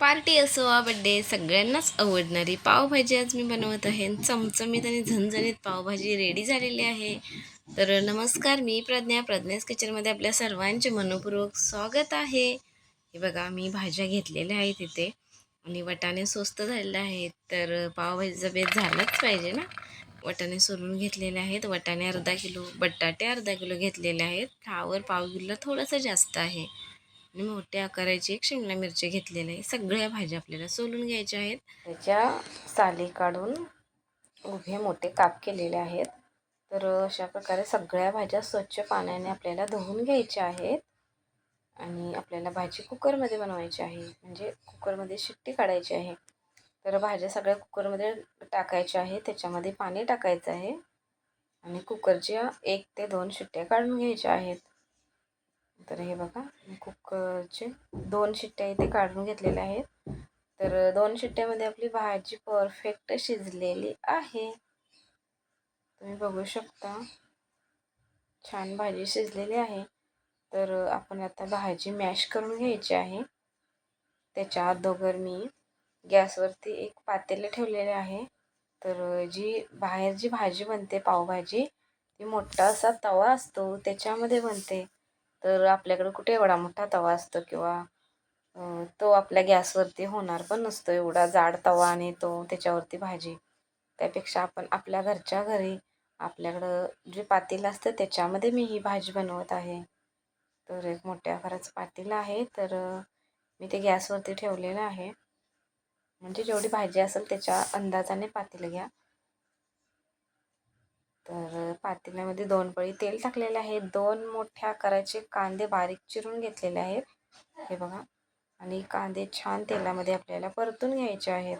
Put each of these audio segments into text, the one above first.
Party असो वा birthday सगळ्यांनाच आवडणारी. पावभाजी आज मी बनवत आहे. चमचमीत आणि झणझणीत पावभाजी रेडी झालेली आहे. तर नमस्कार मी प्रज्ञा. प्रज्ञास किचनमध्ये आपल्या सर्वांचे मनपूर्वक स्वागत आहे. हे बघा मी भाज्या घेतलेल्या आहेत इथे. आणि वटाणे स्वस्त झालेले आहेत. तर पावभाजीचा बेत झालाच पाहिजे ना. वटाणे सोलून घेतलेले आहेत. वटाणे अर्धा किलो बटाटे अर्धा किलो घेतलेले आहेत. फ्लावर पाव किलो थोडंसं जास्त आहे. आणि मोठ्या आकाराची एक शिमला मिरची घेतलेली आहे. सगळ्या भाज्या आपल्याला सोलून घ्यायच्या आहेत. त्याच्या साली काढून उभे मोठे काप केलेले आहेत. तर अशा प्रकारे सगळ्या भाज्या स्वच्छ पाण्याने आपल्याला धुवून घ्यायच्या आहेत. आणि आपल्याला भाजी कुकरमध्ये बनवायची आहे. म्हणजे कुकरमध्ये शिट्टी काढायची आहे. तर भाज्या सगळ्या कुकरमध्ये टाकायच्या आहे त्याच्यामध्ये पाणी टाकायचं आहे. आणि कुकरच्या एक ते दोन शिट्ट्या काढून घ्यायच्या आहेत. तर हे बघा कुकरचे दोन शिट्ट्या इथे काढून घेतलेल्या आहेत. तर दोन शिट्ट्यामध्ये आपली भाजी परफेक्ट शिजलेली आहे. तुम्ही बघू शकता छान भाजी शिजलेली आहे. तर आपण आता भाजी मॅश करून घ्यायची आहे. त्याच्या अगोदर मी गॅसवरती एक पातेले ठेवलेले आहे. तर जी बाहेर जी भाजी बनते पावभाजी ती मोठा असा तवा असतो त्याच्यामध्ये बनते. तर आपल्याकडं कुठे एवढा मोठा तवा असतो किंवा तो आपल्या गॅसवरती होणार पण नसतो. एवढा जाड तवा आणि तो त्याच्यावरती भाजी. त्यापेक्षा आपण आपल्या घरच्या घरी आपल्याकडं जे पातेलं असतं त्याच्यामध्ये मी ही भाजी बनवत आहे. तर एक मोठ्या आकाराचं पातेलं आहे. तर मी ते गॅसवरती ठेवलेलं आहे. म्हणजे जेवढी भाजी असेल त्याच्या अंदाजाने पातेलं घ्या. तर पातेल्यामध्ये दोन पळी तेल टाकलेले आहे. दोन मोठ्या आकाराचे कांदे बारीक चिरून घेतलेले आहेत. हे बघा. आणि कांदे छान तेलामध्ये आपल्याला परतून घ्यायचे आहेत.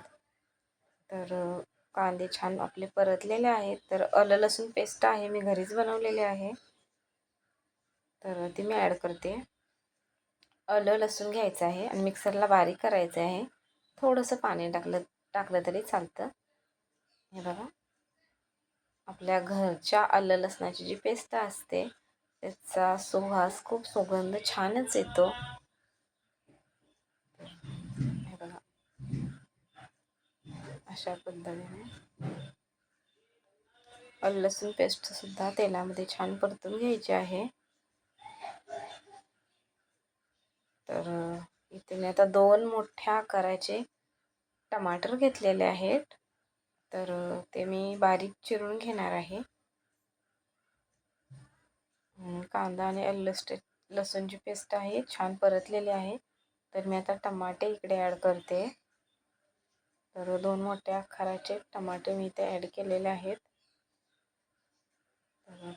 तर कांदे छान आपले परतलेले आहेत. तर आलं लसूण पेस्ट आहे. मी घरीच बनवलेली आहे. तर ती मी ॲड करते. आलं लसूण घ्यायचं आहे आणि मिक्सरला बारीक करायचं आहे. थोडंसं पाणी टाकलं टाकलं तरी चालतं. हे बघा. आपल्या घरच्या आलं लसणाची जी पेस्ट असते त्याचा सुवास खूप सुगंध छानच येतो. हे बघा. अशा पद्धतीने. आलं लसूण पेस्ट सुद्धा तेलामध्ये छान परतून घ्यायची आहे. तर इथे मी आता दोन मोठ्या आकाराचे टमाटर घेतलेले आहेत. तर ते मी बारीक चिरून घेणार आहे. कांदा आणि लस्ट लसूणची पेस्ट आहे छान परतलेली आहे. तर मी आता टमाटे इकडे ॲड करते. तर दोन मोठ्या आकाराचे टमाटे मी इथे ॲड केलेले आहेत.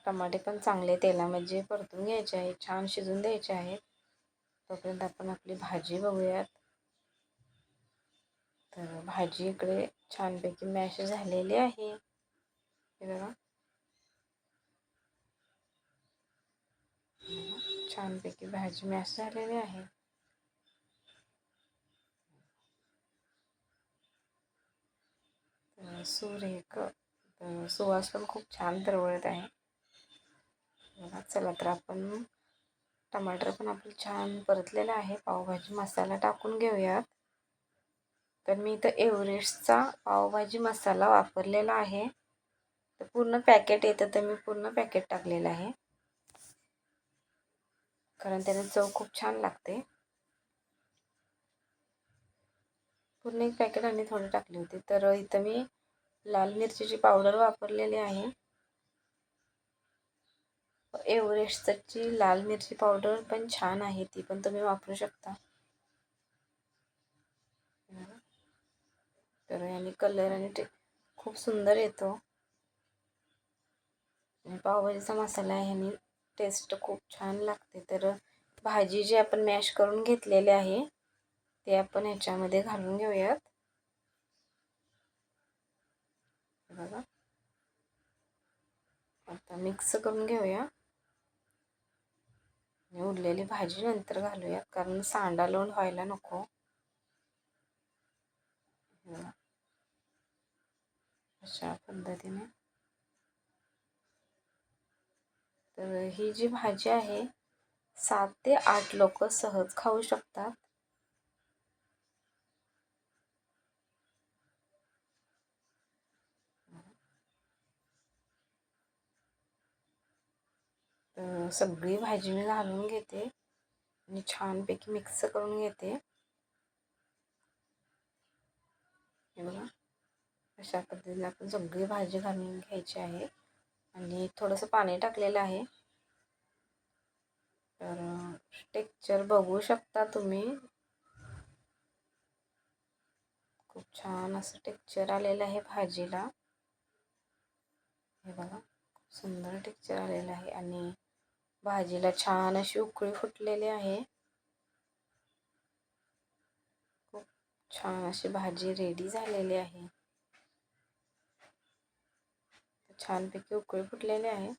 टमाटे पण चांगले तेलामध्ये परतून घ्यायचे आहे छान शिजून द्यायचे आहेत. तोपर्यंत आपण आपली भाजी बघूयात. तर भाजी इकडे छानपैकी मॅश झालेली आहे. हे बघा. छानपैकी भाजी मॅश झालेली आहे. सुरेख सुवास पण खूप छान दरवळत आहे. बघा चला तर आपण टमाटर पण आपलं छान परतलेलं आहे. पावभाजी मसाला टाकून घेऊयात. तर मी इथं एव्हरेस्टचा पावभाजी मसाला वापरलेला आहे. तर पूर्ण पॅकेट येतं तर मी पूर्ण पॅकेट टाकलेलं आहे. कारण त्याने चव खूप छान लागते. पूर्ण एक पॅकेट आणि थोडे टाकले होते. तर इथं मी लाल मिरचीची पावडर वापरलेली आहे. एव्हरेस्टची लाल मिरची पावडर पण छान आहे. ती पण तुम्ही वापरू शकता. तर याने कलर आणि ते खूप सुंदर येतो. आणि पावभाजीचा मसाला ह्याने टेस्ट खूप छान लागते. तर भाजी जी आपण मॅश करून घेतलेली आहे ते आपण ह्याच्यामध्ये घालून घेऊयात. बघा. आता मिक्स करून घेऊया. उरलेली भाजी नंतर घालूयात कारण सांडा लोण व्हायला नको. अशा पद्धतीने. तर ही जी भाजी आहे सात ते आठ लोक सहज खाऊ शकतात. तर सगळी भाजी मी घालून घेते आणि छानपैकी मिक्स करून घेते. हे बघा. अशा पद्धतीने आपण सगळी भाजी घालून घ्यायची आहे. आणि थोडंसं पाणी टाकलेलं आहे. तर टेक्चर बघू शकता तुम्ही. खूप छान असं टेक्चर आलेलं आहे भाजीला. हे बघा खूप सुंदर टेक्चर आलेलं आहे. आणि भाजीला छान अशी उकळी फुटलेली आहे. खूप छान अशी भाजी रेडी झालेली आहे. छानपैकी उकळी फुटलेली आहे.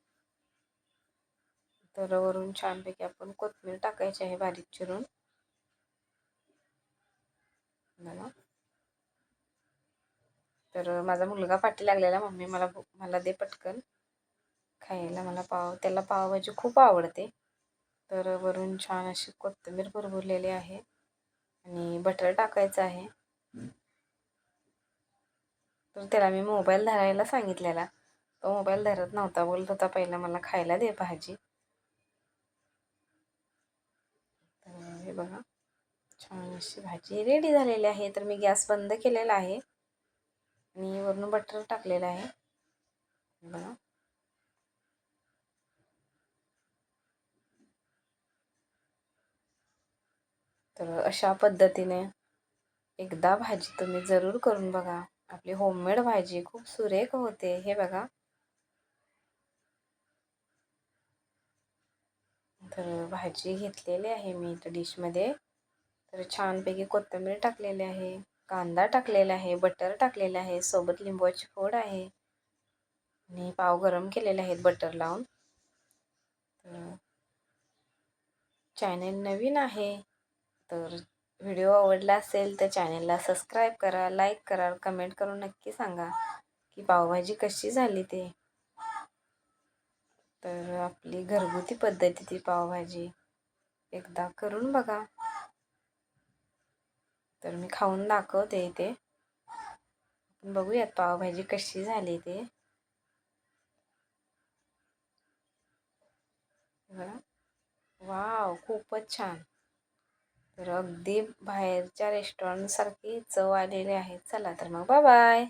तर वरून छानपैकी आपण कोथमीर टाकायची आहे बारीक चिरून. तर माझा मुलगा पाठी लागलेला मम्मी मला मला दे पटकन. खायला मला पाव त्याला पावभाजी खूप आवडते. तर वरून छान अशी कोथिंबीर भरभरलेली आहे. आणि बटर टाकायचं आहे. तर त्याला मी मोबाईल धरायला सांगितलेला. तो मोबाईल धरत नव्हता. बोलत होता पहिला मला खायला दे भाजी. तर हे बघा छान अशी भाजी रेडी झालेली आहे. तर मी गॅस बंद केलेला आहे. आणि वरून बटर टाकलेलं आहे. बघा. तर अशा पद्धतीने एकदा भाजी तुम्ही जरूर करून बघा. आपली होममेड भाजी खूप सुरेख होते. हे बघा. तर भाजी घेतलेली आहे मी इथं डिशमध्ये. तर छानपैकी कोथिंबीर टाकलेली आहे कांदा टाकलेला आहे बटर टाकलेलं आहे सोबत लिंबूची फोड आहे. आणि पाव गरम केलेले आहेत बटर लावून. तर चॅनेल नवीन आहे तर व्हिडिओ आवडला असेल तर चॅनलला सबस्क्राईब करा लाईक करा कमेंट करून नक्की सांगा की पावभाजी कशी झाली ते. तर आपली घरगुती पद्धती ती पावभाजी एकदा करून बघा. तर मी खाऊन दाखवते इथे. बघूयात पावभाजी कशी झाली ते. वाव खूपच छान. तर अगदी बाहेरच्या रेस्टॉरंटसारखी चव आलेली आहे. चला तर मग बाय बाय